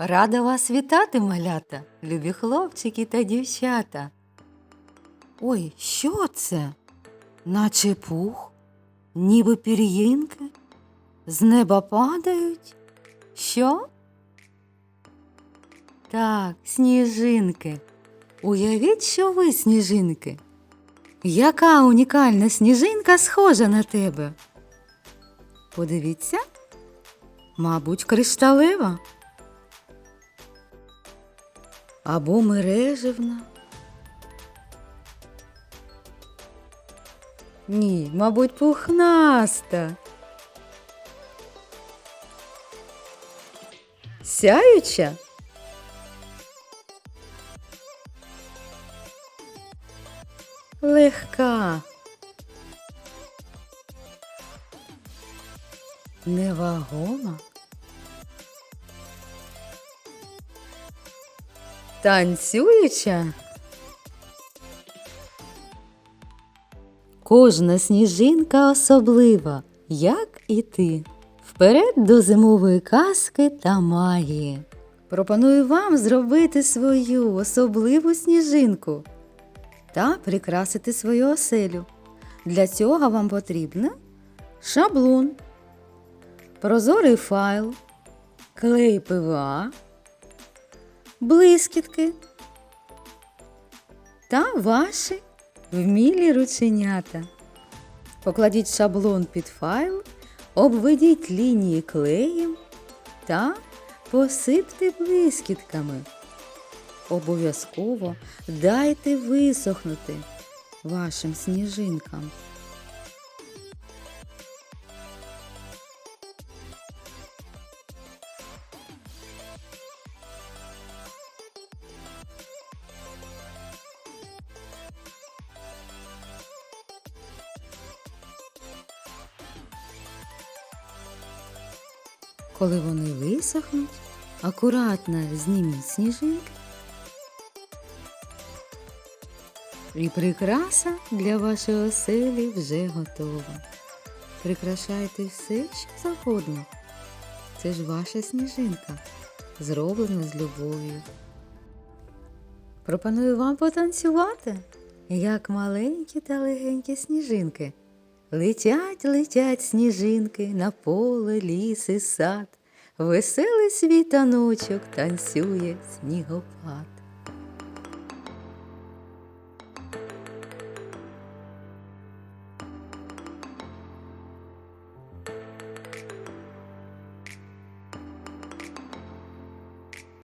Рада вас вітати, малята, любі хлопчики та дівчата. Ой, що це? Наче пух, ніби пір'їнки, з неба падають. Що? Так, сніжинки. Уявіть, що ви сніжинки. Яка унікальна сніжинка схожа на тебе? Подивіться, мабуть, кришталева. Або мережевна. Ні, мабуть, пухнаста. Сяюча? Легка. Невагома. Танцююча. Кожна сніжинка особлива, як і ти. Вперед до зимової казки та магії. Пропоную вам зробити свою особливу сніжинку та прикрасити свою оселю. Для цього вам потрібно шаблон, прозорий файл, клей ПВА, блискітки та ваші вмілі рученята. Покладіть шаблон під файл, обведіть лінії клеєм та посипте блискітками. Обов'язково дайте висохнути вашим сніжинкам. Коли вони висохнуть, акуратно зніміть сніжинки. І прикраса для вашої оселі вже готова. Прикрашайте все, що завгодно. Це ж ваша сніжинка, зроблена з любов'ю. Пропоную вам потанцювати, як маленькі та легенькі сніжинки. Летять, летять сніжинки на поле, ліс і сад. Веселий світаночок танцює снігопад.